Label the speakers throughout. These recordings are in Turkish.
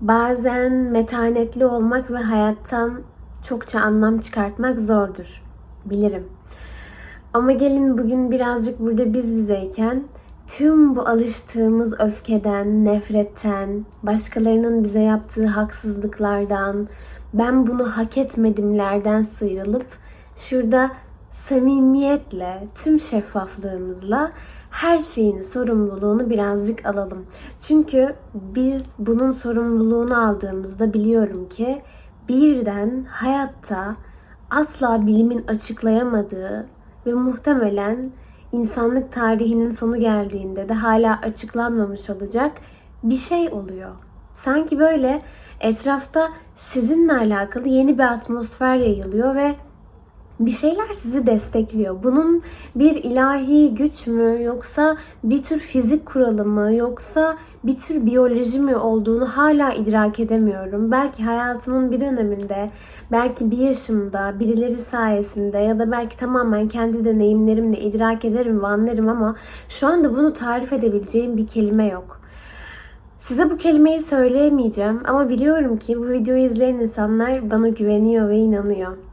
Speaker 1: Bazen metanetli olmak ve hayattan çokça anlam çıkartmak zordur. Bilirim. Ama gelin bugün birazcık burada biz bizeyken tüm bu alıştığımız öfkeden, nefretten, başkalarının bize yaptığı haksızlıklardan, ben bunu hak etmedimlerden sıyrılıp şurada samimiyetle, tüm şeffaflığımızla her şeyin sorumluluğunu birazcık alalım. Çünkü biz bunun sorumluluğunu aldığımızda biliyorum ki birden hayatta asla bilimin açıklayamadığı ve muhtemelen insanlık tarihinin sonu geldiğinde de hala açıklanmamış olacak bir şey oluyor. Sanki böyle etrafta sizinle alakalı yeni bir atmosfer yayılıyor ve bir şeyler sizi destekliyor. Bunun bir ilahi güç mü yoksa bir tür fizik kuralı mı yoksa bir tür biyoloji mi olduğunu hala idrak edemiyorum. Belki hayatımın bir döneminde, belki bir yaşımda birileri sayesinde ya da belki tamamen kendi deneyimlerimle idrak ederim ve anlarım ama şu anda bunu tarif edebileceğim bir kelime yok. Size bu kelimeyi söyleyemeyeceğim ama biliyorum ki bu videoyu izleyen insanlar bana güveniyor ve inanıyor.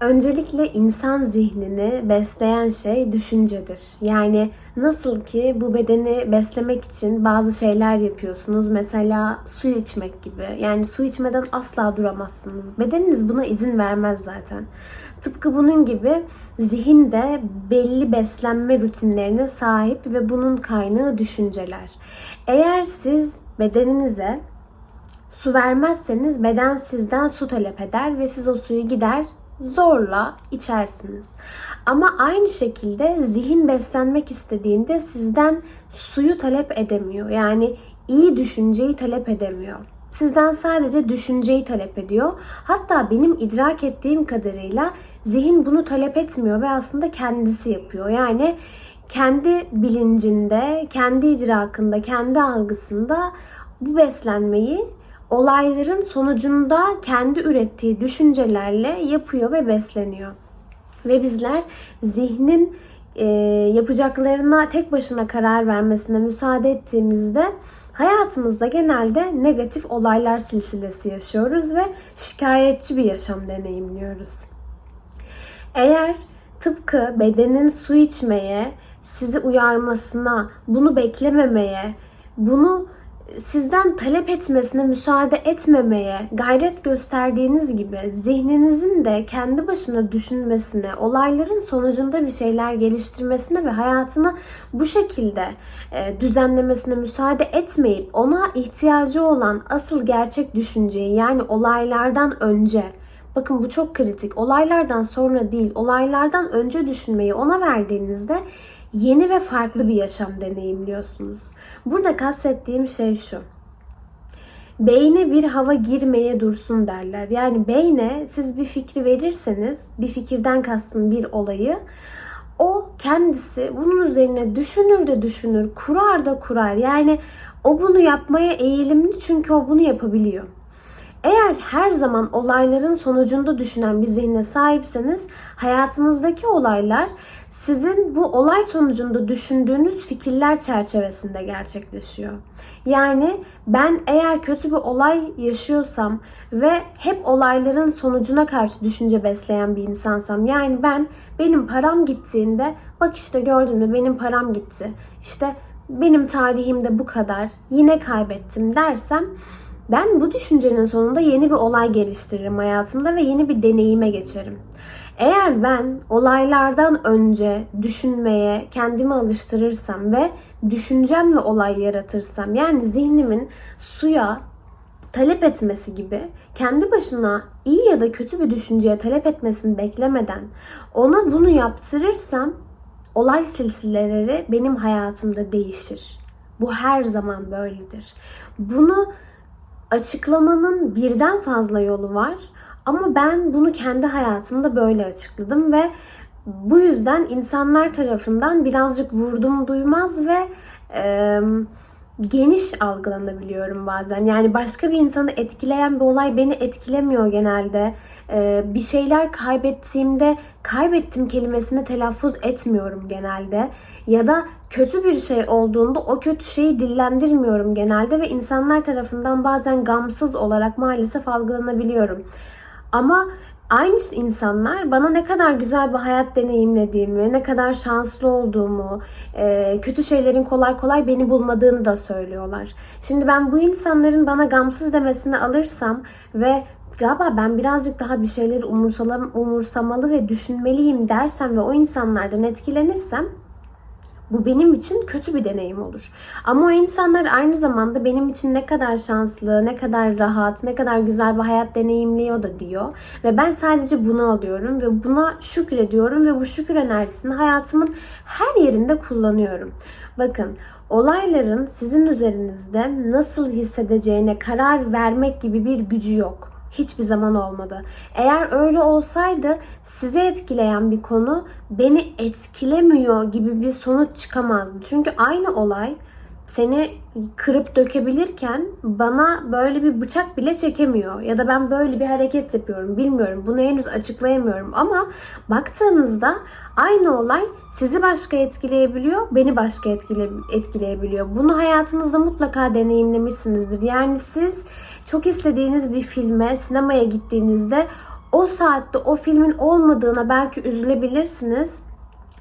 Speaker 1: Öncelikle insan zihnini besleyen şey düşüncedir. Yani nasıl ki bu bedeni beslemek için bazı şeyler yapıyorsunuz. Mesela su içmek gibi. Yani su içmeden asla duramazsınız. Bedeniniz buna izin vermez zaten. Tıpkı bunun gibi zihin de belli beslenme rutinlerine sahip ve bunun kaynağı düşünceler. Eğer siz bedeninize su vermezseniz beden sizden su talep eder ve siz o suyu gider zorla içersiniz. Ama aynı şekilde zihin beslenmek istediğinde sizden suyu talep edemiyor. Yani iyi düşünceyi talep edemiyor. Sizden sadece düşünceyi talep ediyor. Hatta benim idrak ettiğim kadarıyla zihin bunu talep etmiyor ve aslında kendisi yapıyor. Yani kendi bilincinde, kendi idrakında, kendi algısında bu beslenmeyi olayların sonucunda kendi ürettiği düşüncelerle yapıyor ve besleniyor. Ve bizler zihnin e, yapacaklarına tek başına karar vermesine müsaade ettiğimizde hayatımızda genelde negatif olaylar silsilesi yaşıyoruz ve şikayetçi bir yaşam deneyimliyoruz. Eğer tıpkı bedenin su içmeye, sizi uyarmasına, bunu beklememeye, bunu sizden talep etmesine müsaade etmemeye gayret gösterdiğiniz gibi zihninizin de kendi başına düşünmesine, olayların sonucunda bir şeyler geliştirmesine ve hayatını bu şekilde e, düzenlemesine müsaade etmeyip ona ihtiyacı olan asıl gerçek düşünceyi yani olaylardan önce Bakın bu çok kritik. Olaylardan sonra değil, olaylardan önce düşünmeyi ona verdiğinizde yeni ve farklı bir yaşam deneyimliyorsunuz. Burada kastettiğim şey şu. Beyne bir hava girmeye dursun derler. Yani beyne siz bir fikri verirseniz, bir fikirden kastım bir olayı, o kendisi bunun üzerine düşünür de düşünür, kurar da kurar. Yani o bunu yapmaya eğilimli çünkü o bunu yapabiliyor. Eğer her zaman olayların sonucunda düşünen bir zihne sahipseniz hayatınızdaki olaylar sizin bu olay sonucunda düşündüğünüz fikirler çerçevesinde gerçekleşiyor. Yani ben eğer kötü bir olay yaşıyorsam ve hep olayların sonucuna karşı düşünce besleyen bir insansam yani ben benim param gittiğinde bak işte gördün mü benim param gitti. İşte benim tarihimde bu kadar yine kaybettim dersem ben bu düşüncenin sonunda yeni bir olay geliştiririm hayatımda ve yeni bir deneyime geçerim. Eğer ben olaylardan önce düşünmeye kendimi alıştırırsam ve düşüncemle olay yaratırsam yani zihnimin suya talep etmesi gibi kendi başına iyi ya da kötü bir düşünceye talep etmesini beklemeden ona bunu yaptırırsam olay silsileleri benim hayatımda değişir. Bu her zaman böyledir. Bunu açıklamanın birden fazla yolu var. Ama ben bunu kendi hayatımda böyle açıkladım ve bu yüzden insanlar tarafından birazcık vurdum duymaz ve e, geniş algılanabiliyorum bazen. Yani başka bir insanı etkileyen bir olay beni etkilemiyor genelde. E, bir şeyler kaybettiğimde kaybettim kelimesini telaffuz etmiyorum genelde. ya da kötü bir şey olduğunda o kötü şeyi dillendirmiyorum genelde ve insanlar tarafından bazen gamsız olarak maalesef algılanabiliyorum. Ama aynı insanlar bana ne kadar güzel bir hayat deneyimlediğimi, ne kadar şanslı olduğumu, e, kötü şeylerin kolay kolay beni bulmadığını da söylüyorlar. Şimdi ben bu insanların bana gamsız demesini alırsam ve galiba ben birazcık daha bir şeyleri umursamalı ve düşünmeliyim dersem ve o insanlardan etkilenirsem bu benim için kötü bir deneyim olur. Ama o insanlar aynı zamanda benim için ne kadar şanslı, ne kadar rahat, ne kadar güzel bir hayat deneyimliyor da diyor. Ve ben sadece bunu alıyorum ve buna şükrediyorum ve bu şükür enerjisini hayatımın her yerinde kullanıyorum. Bakın olayların sizin üzerinizde nasıl hissedeceğine karar vermek gibi bir gücü yok hiçbir zaman olmadı. Eğer öyle olsaydı sizi etkileyen bir konu beni etkilemiyor gibi bir sonuç çıkamazdı. Çünkü aynı olay seni kırıp dökebilirken bana böyle bir bıçak bile çekemiyor. Ya da ben böyle bir hareket yapıyorum bilmiyorum. Bunu henüz açıklayamıyorum. Ama baktığınızda aynı olay sizi başka etkileyebiliyor beni başka etkile, etkileyebiliyor. Bunu hayatınızda mutlaka deneyimlemişsinizdir. Yani siz çok istediğiniz bir filme sinemaya gittiğinizde o saatte o filmin olmadığına belki üzülebilirsiniz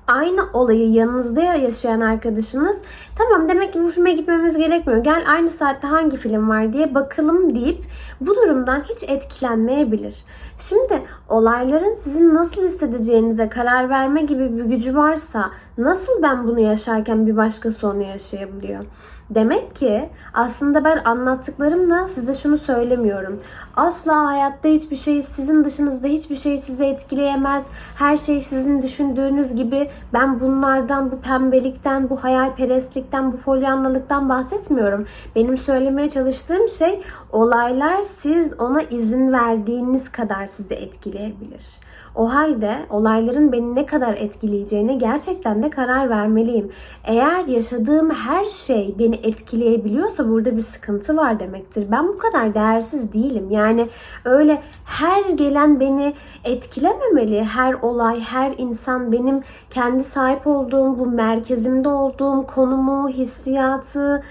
Speaker 1: aynı olayı yanınızda yaşayan arkadaşınız tamam demek ki bu filme gitmemiz gerekmiyor. Gel aynı saatte hangi film var diye bakalım deyip bu durumdan hiç etkilenmeyebilir. Şimdi olayların sizin nasıl hissedeceğinize karar verme gibi bir gücü varsa nasıl ben bunu yaşarken bir başkası onu yaşayabiliyor? Demek ki aslında ben anlattıklarımla size şunu söylemiyorum. Asla hayatta hiçbir şey sizin dışınızda hiçbir şey sizi etkileyemez. Her şey sizin düşündüğünüz gibi ben bunlardan, bu pembelikten, bu hayalperestlikten, bu polyanlalıktan bahsetmiyorum. Benim söylemeye çalıştığım şey olaylar siz ona izin verdiğiniz kadar sizi etkileyebilir. O halde olayların beni ne kadar etkileyeceğine gerçekten de karar vermeliyim. Eğer yaşadığım her şey beni etkileyebiliyorsa burada bir sıkıntı var demektir. Ben bu kadar değersiz değilim. Yani öyle her gelen beni etkilememeli. Her olay, her insan benim kendi sahip olduğum bu merkezimde olduğum konumu, hissiyatı,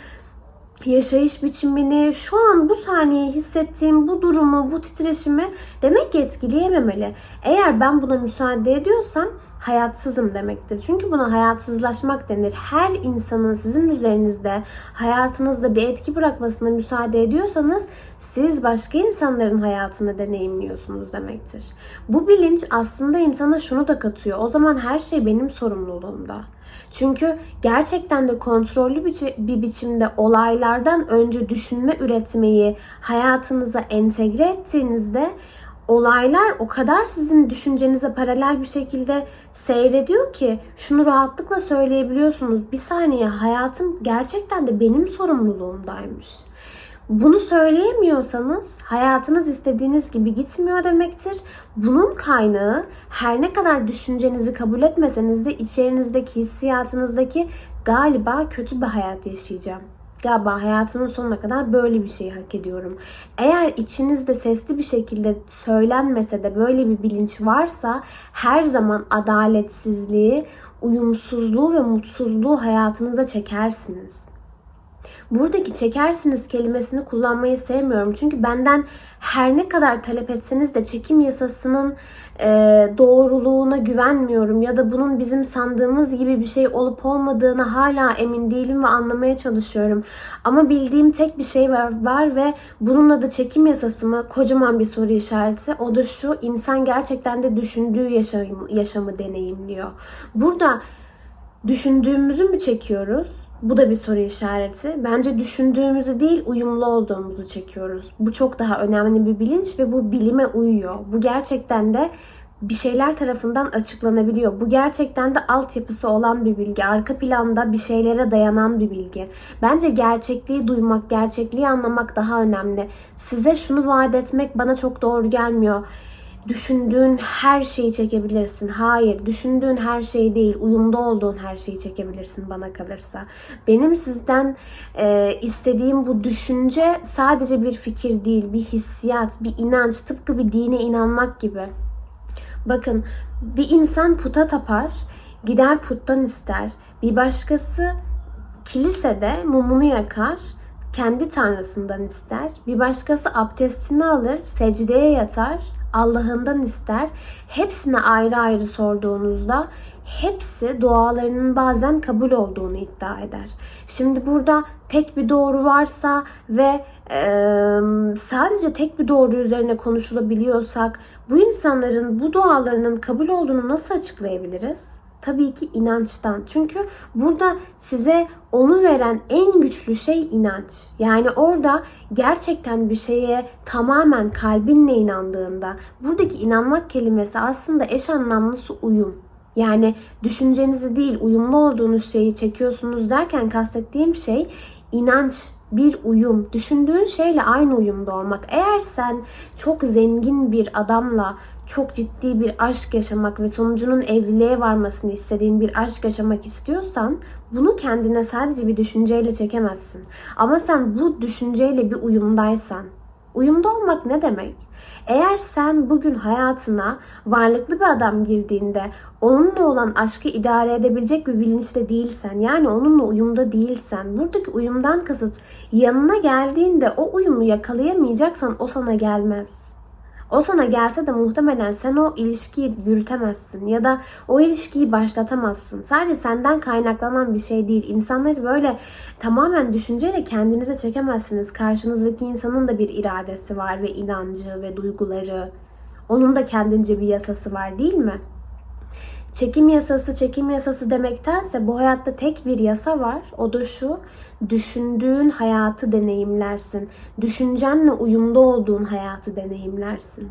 Speaker 1: yaşayış biçimini, şu an bu saniye hissettiğim bu durumu, bu titreşimi demek ki etkileyememeli. Eğer ben buna müsaade ediyorsam hayatsızım demektir. Çünkü buna hayatsızlaşmak denir. Her insanın sizin üzerinizde, hayatınızda bir etki bırakmasına müsaade ediyorsanız siz başka insanların hayatını deneyimliyorsunuz demektir. Bu bilinç aslında insana şunu da katıyor. O zaman her şey benim sorumluluğumda. Çünkü gerçekten de kontrollü bir biçimde olaylardan önce düşünme üretmeyi hayatınıza entegre ettiğinizde olaylar o kadar sizin düşüncenize paralel bir şekilde seyrediyor ki şunu rahatlıkla söyleyebiliyorsunuz. Bir saniye hayatım gerçekten de benim sorumluluğumdaymış. Bunu söyleyemiyorsanız hayatınız istediğiniz gibi gitmiyor demektir. Bunun kaynağı her ne kadar düşüncenizi kabul etmeseniz de içerinizdeki hissiyatınızdaki galiba kötü bir hayat yaşayacağım. Galiba hayatımın sonuna kadar böyle bir şey hak ediyorum. Eğer içinizde sesli bir şekilde söylenmese de böyle bir bilinç varsa her zaman adaletsizliği, uyumsuzluğu ve mutsuzluğu hayatınıza çekersiniz. Buradaki çekersiniz kelimesini kullanmayı sevmiyorum. Çünkü benden her ne kadar talep etseniz de çekim yasasının e, doğruluğuna güvenmiyorum ya da bunun bizim sandığımız gibi bir şey olup olmadığını hala emin değilim ve anlamaya çalışıyorum. Ama bildiğim tek bir şey var, var ve bununla da çekim yasası mı kocaman bir soru işareti. O da şu insan gerçekten de düşündüğü yaşamı, yaşamı deneyimliyor. Burada düşündüğümüzü mü çekiyoruz? Bu da bir soru işareti. Bence düşündüğümüzü değil, uyumlu olduğumuzu çekiyoruz. Bu çok daha önemli bir bilinç ve bu bilime uyuyor. Bu gerçekten de bir şeyler tarafından açıklanabiliyor. Bu gerçekten de altyapısı olan bir bilgi. Arka planda bir şeylere dayanan bir bilgi. Bence gerçekliği duymak, gerçekliği anlamak daha önemli. Size şunu vaat etmek bana çok doğru gelmiyor düşündüğün her şeyi çekebilirsin. Hayır, düşündüğün her şey değil, uyumda olduğun her şeyi çekebilirsin bana kalırsa. Benim sizden e, istediğim bu düşünce sadece bir fikir değil, bir hissiyat, bir inanç, tıpkı bir dine inanmak gibi. Bakın, bir insan puta tapar, gider puttan ister Bir başkası kilisede mumunu yakar, kendi tanrısından ister. Bir başkası abdestini alır, secdeye yatar, Allah'ından ister. Hepsine ayrı ayrı sorduğunuzda hepsi dualarının bazen kabul olduğunu iddia eder. Şimdi burada tek bir doğru varsa ve e, sadece tek bir doğru üzerine konuşulabiliyorsak bu insanların bu dualarının kabul olduğunu nasıl açıklayabiliriz? Tabii ki inançtan. Çünkü burada size onu veren en güçlü şey inanç. Yani orada gerçekten bir şeye tamamen kalbinle inandığında buradaki inanmak kelimesi aslında eş anlamlısı uyum. Yani düşüncenizi değil uyumlu olduğunuz şeyi çekiyorsunuz derken kastettiğim şey inanç, bir uyum, düşündüğün şeyle aynı uyumda olmak. Eğer sen çok zengin bir adamla çok ciddi bir aşk yaşamak ve sonucunun evliliğe varmasını istediğin bir aşk yaşamak istiyorsan bunu kendine sadece bir düşünceyle çekemezsin. Ama sen bu düşünceyle bir uyumdaysan, uyumda olmak ne demek? Eğer sen bugün hayatına varlıklı bir adam girdiğinde onunla olan aşkı idare edebilecek bir bilinçte değilsen, yani onunla uyumda değilsen, buradaki uyumdan kasıt yanına geldiğinde o uyumu yakalayamayacaksan o sana gelmez. O sana gelse de muhtemelen sen o ilişkiyi yürütemezsin ya da o ilişkiyi başlatamazsın. Sadece senden kaynaklanan bir şey değil. İnsanları böyle tamamen düşünceyle kendinize çekemezsiniz. Karşınızdaki insanın da bir iradesi var ve inancı ve duyguları. Onun da kendince bir yasası var değil mi? Çekim yasası, çekim yasası demektense bu hayatta tek bir yasa var. O da şu. Düşündüğün hayatı deneyimlersin. Düşüncenle uyumlu olduğun hayatı deneyimlersin.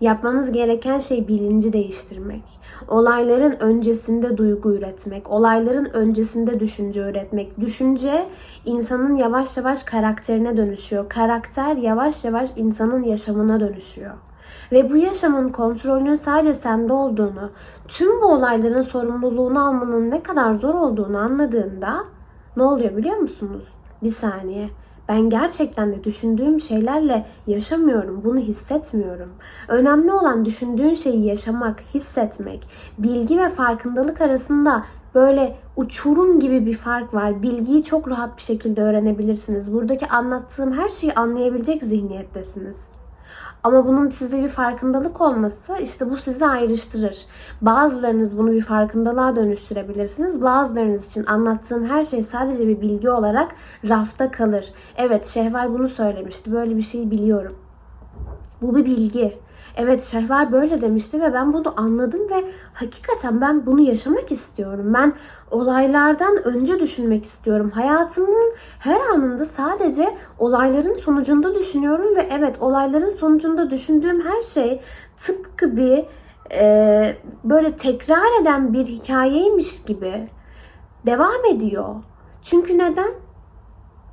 Speaker 1: Yapmanız gereken şey bilinci değiştirmek. Olayların öncesinde duygu üretmek, olayların öncesinde düşünce üretmek. Düşünce insanın yavaş yavaş karakterine dönüşüyor. Karakter yavaş yavaş insanın yaşamına dönüşüyor. Ve bu yaşamın kontrolünün sadece sende olduğunu, tüm bu olayların sorumluluğunu almanın ne kadar zor olduğunu anladığında ne oluyor biliyor musunuz? Bir saniye. Ben gerçekten de düşündüğüm şeylerle yaşamıyorum. Bunu hissetmiyorum. Önemli olan düşündüğün şeyi yaşamak, hissetmek. Bilgi ve farkındalık arasında böyle uçurum gibi bir fark var. Bilgiyi çok rahat bir şekilde öğrenebilirsiniz. Buradaki anlattığım her şeyi anlayabilecek zihniyettesiniz. Ama bunun size bir farkındalık olması işte bu sizi ayrıştırır. Bazılarınız bunu bir farkındalığa dönüştürebilirsiniz. Bazılarınız için anlattığım her şey sadece bir bilgi olarak rafta kalır. Evet Şehval bunu söylemişti. Böyle bir şeyi biliyorum. Bu bir bilgi. Evet Şehval böyle demişti ve ben bunu anladım ve hakikaten ben bunu yaşamak istiyorum. Ben olaylardan önce düşünmek istiyorum. Hayatımın her anında sadece olayların sonucunda düşünüyorum ve evet olayların sonucunda düşündüğüm her şey tıpkı bir e, böyle tekrar eden bir hikayeymiş gibi devam ediyor. Çünkü neden?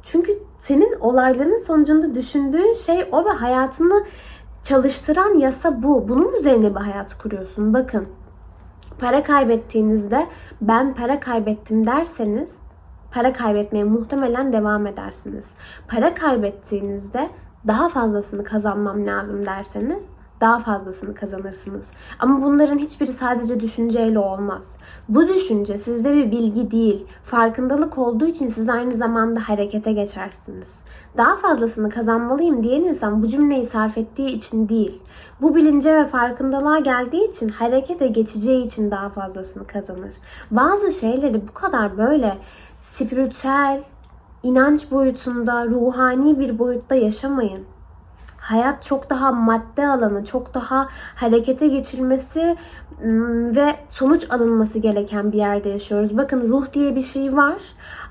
Speaker 1: Çünkü senin olayların sonucunda düşündüğün şey o ve hayatını çalıştıran yasa bu. Bunun üzerine bir hayat kuruyorsun. Bakın para kaybettiğinizde ben para kaybettim derseniz para kaybetmeye muhtemelen devam edersiniz. Para kaybettiğinizde daha fazlasını kazanmam lazım derseniz daha fazlasını kazanırsınız. Ama bunların hiçbiri sadece düşünceyle olmaz. Bu düşünce sizde bir bilgi değil, farkındalık olduğu için siz aynı zamanda harekete geçersiniz. Daha fazlasını kazanmalıyım diyen insan bu cümleyi sarf ettiği için değil, bu bilince ve farkındalığa geldiği için harekete geçeceği için daha fazlasını kazanır. Bazı şeyleri bu kadar böyle spiritüel, inanç boyutunda, ruhani bir boyutta yaşamayın hayat çok daha madde alanı, çok daha harekete geçilmesi ve sonuç alınması gereken bir yerde yaşıyoruz. Bakın ruh diye bir şey var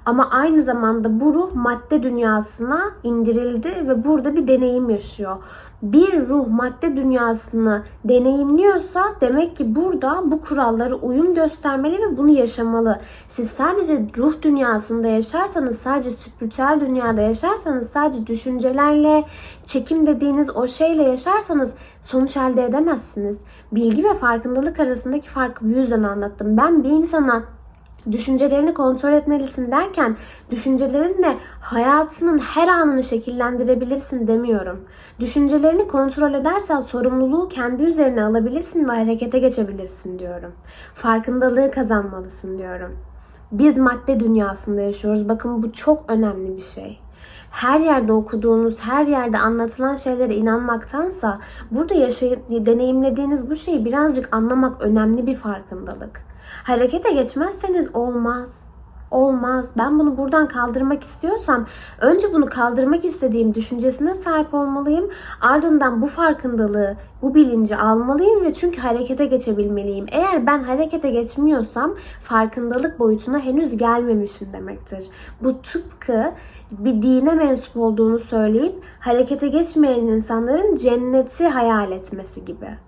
Speaker 1: ama aynı zamanda bu ruh madde dünyasına indirildi ve burada bir deneyim yaşıyor bir ruh madde dünyasını deneyimliyorsa demek ki burada bu kurallara uyum göstermeli ve bunu yaşamalı. Siz sadece ruh dünyasında yaşarsanız, sadece spiritüel dünyada yaşarsanız, sadece düşüncelerle, çekim dediğiniz o şeyle yaşarsanız sonuç elde edemezsiniz. Bilgi ve farkındalık arasındaki farkı bu yüzden anlattım. Ben bir insana düşüncelerini kontrol etmelisin derken düşüncelerinle hayatının her anını şekillendirebilirsin demiyorum. Düşüncelerini kontrol edersen sorumluluğu kendi üzerine alabilirsin ve harekete geçebilirsin diyorum. Farkındalığı kazanmalısın diyorum. Biz madde dünyasında yaşıyoruz. Bakın bu çok önemli bir şey. Her yerde okuduğunuz, her yerde anlatılan şeylere inanmaktansa burada yaşayıp deneyimlediğiniz bu şeyi birazcık anlamak önemli bir farkındalık. Harekete geçmezseniz olmaz. Olmaz. Ben bunu buradan kaldırmak istiyorsam önce bunu kaldırmak istediğim düşüncesine sahip olmalıyım. Ardından bu farkındalığı, bu bilinci almalıyım ve çünkü harekete geçebilmeliyim. Eğer ben harekete geçmiyorsam farkındalık boyutuna henüz gelmemişim demektir. Bu tıpkı bir dine mensup olduğunu söyleyip harekete geçmeyen insanların cenneti hayal etmesi gibi.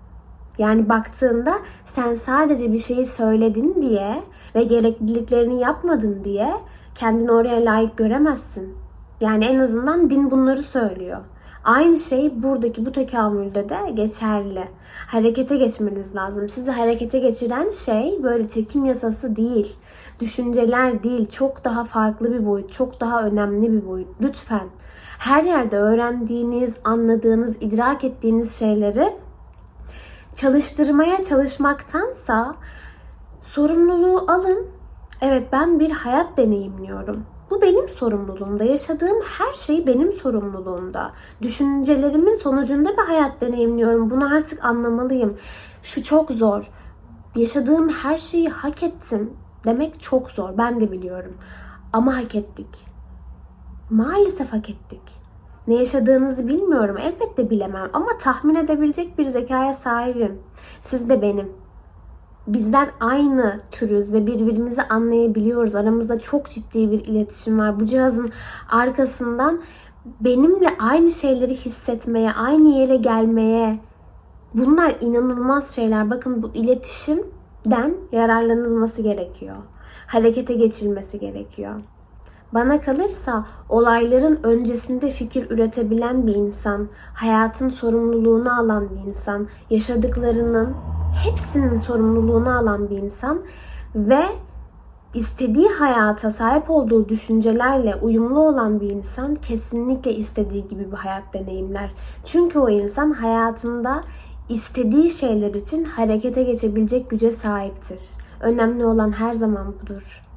Speaker 1: Yani baktığında sen sadece bir şeyi söyledin diye ve gerekliliklerini yapmadın diye kendini oraya layık göremezsin. Yani en azından din bunları söylüyor. Aynı şey buradaki bu tekamülde de geçerli. Harekete geçmeniz lazım. Sizi harekete geçiren şey böyle çekim yasası değil. Düşünceler değil. Çok daha farklı bir boyut. Çok daha önemli bir boyut. Lütfen. Her yerde öğrendiğiniz, anladığınız, idrak ettiğiniz şeyleri çalıştırmaya çalışmaktansa sorumluluğu alın. Evet ben bir hayat deneyimliyorum. Bu benim sorumluluğumda. Yaşadığım her şey benim sorumluluğumda. Düşüncelerimin sonucunda bir hayat deneyimliyorum. Bunu artık anlamalıyım. Şu çok zor. Yaşadığım her şeyi hak ettim demek çok zor. Ben de biliyorum. Ama hak ettik. Maalesef hak ettik. Ne yaşadığınızı bilmiyorum. Elbette bilemem ama tahmin edebilecek bir zekaya sahibim. Siz de benim. Bizler aynı türüz ve birbirimizi anlayabiliyoruz. Aramızda çok ciddi bir iletişim var. Bu cihazın arkasından benimle aynı şeyleri hissetmeye, aynı yere gelmeye bunlar inanılmaz şeyler. Bakın bu iletişimden yararlanılması gerekiyor. Harekete geçilmesi gerekiyor. Bana kalırsa olayların öncesinde fikir üretebilen bir insan, hayatın sorumluluğunu alan bir insan, yaşadıklarının hepsinin sorumluluğunu alan bir insan ve istediği hayata sahip olduğu düşüncelerle uyumlu olan bir insan kesinlikle istediği gibi bir hayat deneyimler. Çünkü o insan hayatında istediği şeyler için harekete geçebilecek güce sahiptir. Önemli olan her zaman budur.